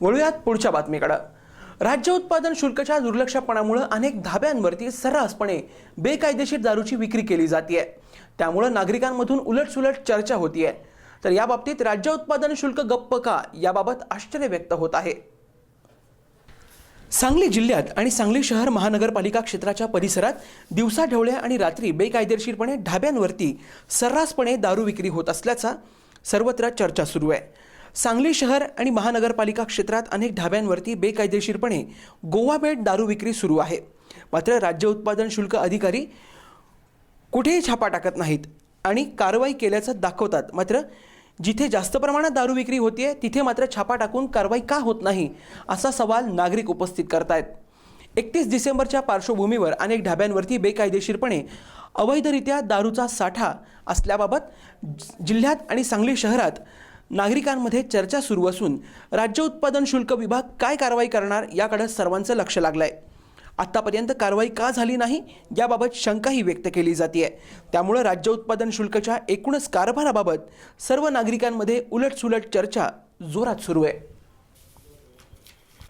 वळूयात पुढच्या बातमीकडे. राज्य उत्पादन शुल्काच्या दुर्लक्षपणामुळे अनेक धाब्यांवरती सर्रासपणे बेकायदेशीर दारूची विक्री केली जाते त्यामुळं नागरिकांमधून उलटसुलट चर्चा होतीये. तर याबाबतीत राज्य उत्पादन शुल्क गप्प का याबाबत आश्चर्य व्यक्त होत आहे. सांगली जिल्ह्यात आणि सांगली शहर महानगरपालिका क्षेत्राच्या परिसरात दिवसा ढवळ्या आणि रात्री बेकायदेशीरपणे ढाब्यांवरती सर्रासपणे दारू विक्री होत असल्याचा सर्वत्र चर्चा सुरू आहे. सांगली शहर आणि महानगरपालिका क्षेत्रात अनेक ढाब्यांवरती बेकायदेशीरपणे गोवा बेट दारू विक्री सुरू आहे. मात्र राज्य उत्पादन शुल्क अधिकारी कुठेही छापा टाकत नाहीत आणि कारवाई केल्याचं दाखवतात. मात्र जिथे जास्त प्रमाणात दारू विक्री होतीये तिथे मात्र छापा टाकून कारवाई का होत नाही असा सवाल नागरिक उपस्थित करतायत. एकतीस डिसेंबरच्या पार्श्वभूमीवर अनेक ढाब्यांवरती बेकायदेशीरपणे अवैधरित्या दारूचा साठा असल्याबाबत जि- जिल्ह्यात आणि सांगली शहरात नागरिकांमध्ये चर्चा सुरू असून राज्य उत्पादन शुल्क विभाग काय कारवाई करणार याकडे सर्वांचं लक्ष लागलं आहे आत्तापर्यंत कारवाई का झाली नाही याबाबत शंकाही व्यक्त केली जाते आहे त्यामुळं राज्य उत्पादन शुल्काच्या एकूणच कारभाराबाबत सर्व नागरिकांमध्ये उलटसुलट चर्चा जोरात सुरू आहे.